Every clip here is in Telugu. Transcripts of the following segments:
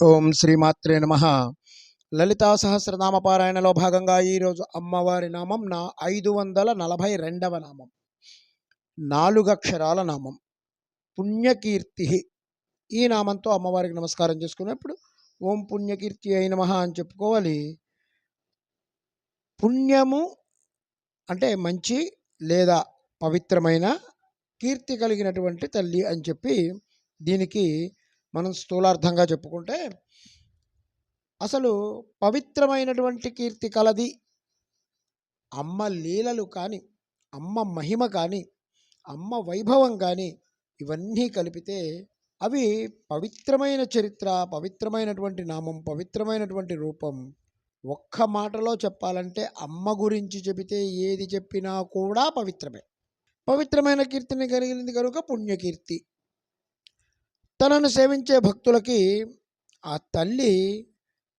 ఓం శ్రీమాత్రే నమ. లలితా సహస్రనామ పారాయణలో భాగంగా ఈరోజు అమ్మవారి నామం నా ఐదు వందల నలభై రెండవ నామం. నాలుగు అక్షరాల నామం. పుణ్యకీర్తి. ఈ నామంతో అమ్మవారికి నమస్కారం చేసుకున్నప్పుడు ఓం పుణ్యకీర్తి అయిన నమః అని చెప్పుకోవాలి. పుణ్యము అంటే మంచి లేదా పవిత్రమైన కీర్తి కలిగినటువంటి తల్లి అని చెప్పి దీనికి మనం స్థూలార్థంగా చెప్పుకుంటే అసలు పవిత్రమైనటువంటి కీర్తి కలది అమ్మ లీలలు కానీ అమ్మ మహిమ కానీ అమ్మ వైభవం కానీ ఇవన్నీ కలిపితే అవి పవిత్రమైన చరిత్ర పవిత్రమైనటువంటి నామం పవిత్రమైనటువంటి రూపం. ఒక్క మాటలో చెప్పాలంటే అమ్మ గురించి చెబితే ఏది చెప్పినా కూడా పవిత్రమే. పవిత్రమైన కీర్తిని కలిగింది కనుక పుణ్యకీర్తి. తనను సేవించే భక్తులకి ఆ తల్లి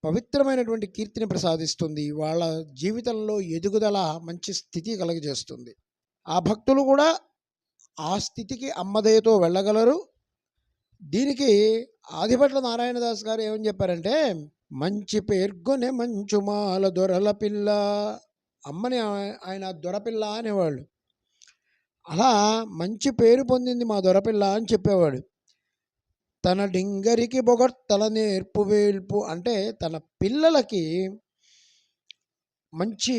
పవిత్రమైనటువంటి కీర్తిని ప్రసాదిస్తుంది. వాళ్ళ జీవితంలో ఎదుగుదల మంచి స్థితి కలుగజేస్తుంది. ఆ భక్తులు కూడా ఆ స్థితికి అమ్మదయతో వెళ్ళగలరు. దీనికి ఆదిభట్ల నారాయణదాస్ గారు ఏమని చెప్పారంటే మంచి పేర్కొనే మంచుమాల దొరల పిల్ల అమ్మని ఆయన దొరపిల్ల అనేవాళ్ళు. అలా మంచి పేరు పొందింది మా దొరపిల్ల అని చెప్పేవాడు. తన డింగరికి బొగట్టల నేర్పు వేల్పు అంటే తన పిల్లలకి మంచి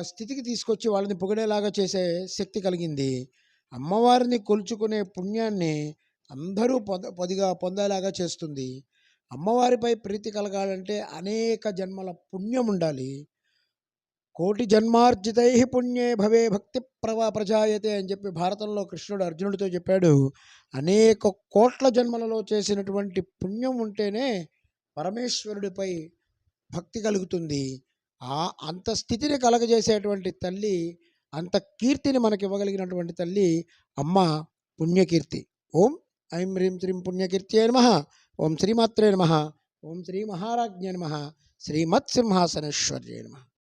స్థితికి తీసుకొచ్చి వాళ్ళని పొగిడేలాగా చేసే శక్తి కలిగింది. అమ్మవారిని కొలుచుకునే పుణ్యాన్ని అందరూ పొద పొదిగా పొందేలాగా చేస్తుంది. అమ్మవారిపై ప్రీతి కలగాలంటే అనేక జన్మల పుణ్యం ఉండాలి. కోటి జన్మార్జితై పుణ్యే భవే భక్తి ప్రవా ప్రజాయతే అని చెప్పి భారతంలో కృష్ణుడు అర్జునుడితో చెప్పాడు. అనేక కోట్ల జన్మలలో చేసినటువంటి పుణ్యం ఉంటేనే పరమేశ్వరుడిపై భక్తి కలుగుతుంది. ఆ అంత స్థితిని కలగజేసేటువంటి తల్లి అంత కీర్తిని మనకి ఇవ్వగలిగినటువంటి తల్లి అమ్మ పుణ్యకీర్తి. ఓం ఐం హ్రీం శ్రీం పుణ్యకీర్తి నమ. ఓం శ్రీమాత్రే నమ. ఓం శ్రీ మహారాజ్ఞ నమ. శ్రీమత్సింహాసనేశ్వర్యే నమ.